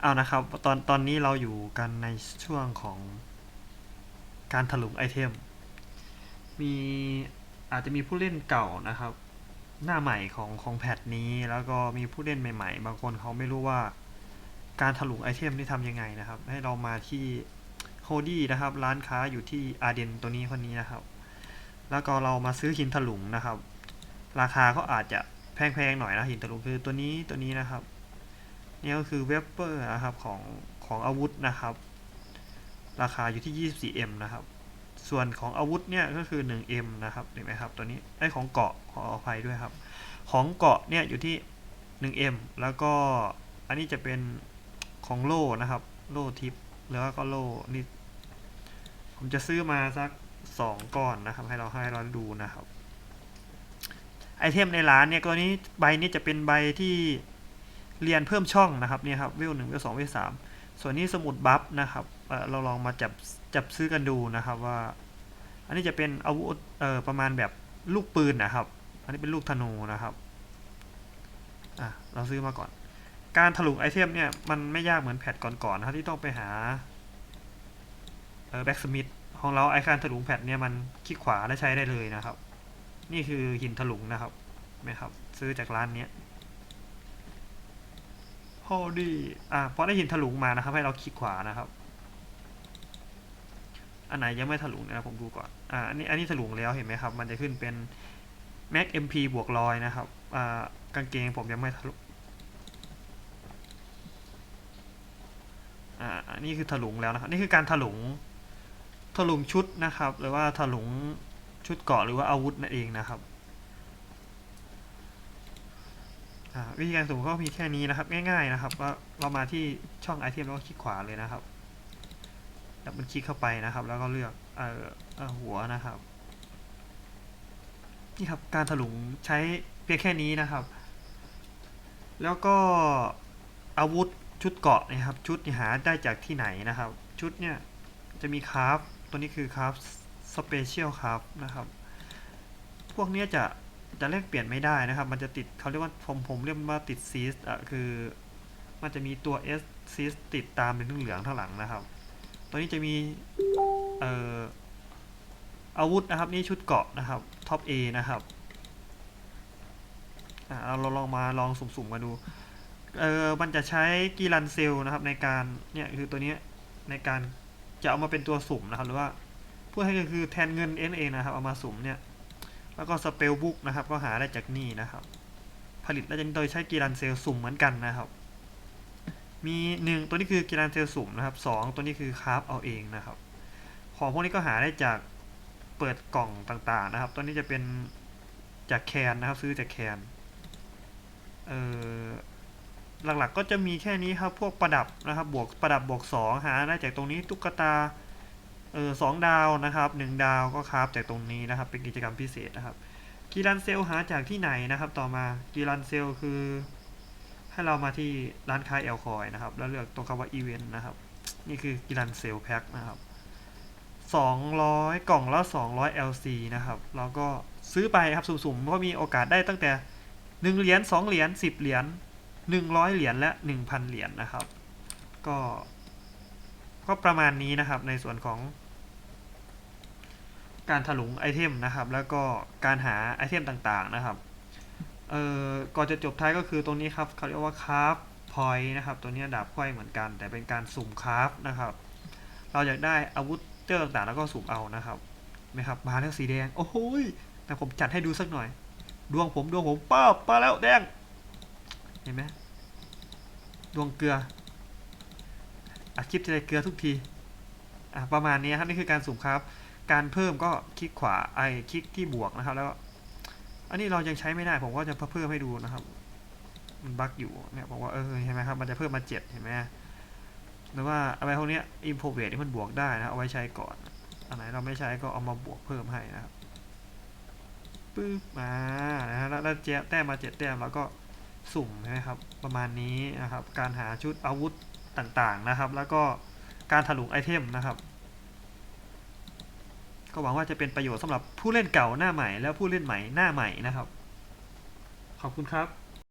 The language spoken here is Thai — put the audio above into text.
เอานะครับ ตอนตอนนี้เราอยู่กันในช่วงของการถลุงไอเทม มีอาจจะมีผู้เล่นเก่านะครับ หน้าใหม่ของของแพทนี้ แล้วก็มีผู้เล่นใหม่ ๆ บางคนเขาไม่รู้ว่าการถลุงไอเทมนี่ทำยังไงนะครับ ให้เรามาที่โฮดี้นะครับ ร้านค้าอยู่ที่อาเดนตัวนี้คนนี้นะครับ แล้วก็เรามาซื้อหินถลุงนะครับ ราคาก็อาจจะแพงๆหน่อยนะหินถลุงคือตัวนี้ตัวนี้นะครับ นี่ก็คือเวเปอร์นะครับของของอาวุธนะครับ ราคาอยู่ที่ 24M นะครับ ส่วนของอาวุธเนี่ยก็คือ 1M นะครับเห็นไหมครับตัวนี้ไอของเกาะขออภัยด้วยครับ ของเกาะเนี่ยอยู่ที่ 1M แล้วก็อันนี้จะเป็นของโล่นะครับ โล่ทิปแล้วก็โล่นี่ผมจะซื้อมาสัก 2ก้อนนะครับ ให้เราให้เราดูนะครับ ไอเทมในร้านเนี่ยตัวนี้ใบนี้จะเป็นใบที่ เรียนเพิ่มช่องนะครับเนี่ยครับเวลหนึ่งเวลสองเวลสามส่วนนี้สมุดบัฟนะครับเเราลองมาจับจับซื้อกันดูนะครับว่า อันนี้จะเป็นอาวุธประมาณแบบลูกปืนนะครับ อันนี้เป็นลูกธนูนะครับอะเราซื้อมาก่อน การถลุงไอเทมเนี่ยมันไม่ยากเหมือนแพทก่อนๆนะครับที่ต้องไปหาเออแบ็กสมิธของเราไอการถลุงแพทเนี่ยมันคลิกขวาและใช้ได้เลยนะครับ นี่คือหินถลุงนะครับไหมครับ ซื้อจากร้านเนี้ย โฮดี้อะพอได้หินถลุงมานะครับ ให้เราคลิกขวานะครับ อันไหนยังไม่ถลุงนะครับผมดูก่อนอ่าอันนี้อันนี้ถลุงแล้วเห็นไหมครับ มันจะขึ้นเป็น Mac MP บวกร้อยนะครับอ่ากางเกงผมยังไม่ถลุงอ่าอันนี้คือถลุงแล้วนะครับนี่คือการถลุงถลุงชุดนะครับ หรือว่าถลุงชุดเกาะหรือว่าอาวุธนั่นเองนะครับ อ่า วิธีการสุ่มก็มีแค่นี้นะครับ ง่ายๆนะครับก็เรามาที่ช่องไอเทมแล้วก็คลิกขวาเลยนะครับดับมันคลิกเข้าไปนะครับ แล้วก็เลือกเอ่ออหัวนะครับ นี่ครับการถลุงใช้เพียงแค่นี้นะครับ แล้วก็อาวุธชุดเกาะนะครับ ชุดหาได้จากที่ไหนนะครับ ชุดเนี่ยจะมีคราฟตัวนี้คือคราฟสเปเชียลคราฟนะครับ พวกนี้จะ จะแลกเปลี่ยนไม่ได้นะครับ มันจะติดเขาเรียกว่าผมผมเรียกว่าติดซีสอะคือ มันจะมีตัว S ซีสติดตามเป็นเหลืองๆข้างหลังนะครับ ตัวนี้จะมีเอ่ออาวุธนะครับนี่ชุดเกาะนะครับท็อป A นะครับอะเราลองมาลองสุ่มๆมาดูเออมันจะใช้กีรันเซลนะครับในการเนี่ยคือตัวนี้ในการจะเอามาเป็นตัวสุ่มนะครับ หรือว่าพูดให้ก็คือแทนเงินเองเอนะครับเอามาสุ่มเนี่ย แล้วก็สเปลบุ๊กนะครับ ก็หาได้จากนี่นะครับ ผลิตได้โดยใช้กีรันเซลสุ่มเหมือนกันนะครับ มีหนึ่งตัวนี้คือกีรันเซลสุ่มนะครับสองตัวนี้คือคราฟเอาเองนะครับ ของพวกนี้ก็หาได้จากเปิดกล่องต่างๆนะครับ ตัวนี้จะเป็นจากแคนนะครับ ซื้อจากแคนเออหลักๆก็จะมีแค่นี้ครับ พวกประดับนะครับ บวกประดับบวกสองหาได้จากตรงนี้ตุ๊กตา เออสองดาวนะครับหนึ่งดาวก็คราฟจากตรงนี้นะครับ เป็นกิจกรรมพิเศษนะครับกีรันเซลหาจากที่ไหนนะครับ ต่อมากีรันเซลคือ ให้เรามาที่ร้านค้าเอลคอยนะครับ แล้วเลือกตรงคำว่าอีเวนต์นะครับ นี่คือกีรันเซลแพ็คนะครับ200 กล่องละ 200 LC นะครับแล้วก็ซื้อไปครับสุ่มๆก็มีโอกาสได้ตั้งแต่ 1 เหรียญ2เหรียญ10 เหรียญ100 เหรียญและ 1,000 เหรียญนะครับ ก็ ก็ประมาณนี้นะครับในส่วนของ การถลุงไอเทมนะครับ แล้วก็การหาไอเทมต่างๆนะครับเอ่อก่อนจะจบท้ายก็คือตรงนี้ครับเขาเรียกว่าคราฟพอยต์นะครับ ตัวนี้ดาบไขว้เหมือนกัน แต่เป็นการสุ่มคราฟนะครับ เราอยากได้อาวุธเจอต่างๆแล้วก็สุ่มเอานะครับไหมครับมาแล้วสีแดงโอ้โหแต่ผมจัดให้ดูสักหน่อย ดวงผมดวงผมป้าบมาแล้วแดงเห็นไหมดวงเกลือ อัดคลิปทีไรเกลือทุกทีอะประมาณนี้ครับนี่คือการสุ่มครับ การเพิ่มก็คลิกขวาไอคลิกที่บวกนะครับ แล้ว อันนี้เรายังใช้ไม่ได้ผมก็จะเพิ่มให้ดูนะครับ มันบั๊กอยู่เนี่ยบอกว่าเออเห็นไหมครับ มันจะเพิ่มมาเจ็ดเห็นไหมหรือว่าอะไรพวกเนี้ยอินโฟเวทที่มันบวกได้นะ เอาไว้ใช้ก่อน อันไหนเราไม่ใช้ก็เอามาบวกเพิ่มให้นะครับปึ๊บมานะฮะแล้วแล้วเจ๊แต้มมาเจ็ดแต้มแล้วก็สุ่มใช่ไหมครับ ประมาณนี้นะครับ การหาชุดอาวุธ ต่างๆนะครับ แล้วก็การถลุงไอเทมนะครับ ก็หวังว่าจะเป็นประโยชน์สำหรับผู้เล่นเก่าหน้าใหม่ และผู้เล่นใหม่หน้าใหม่นะครับ ขอบคุณครับ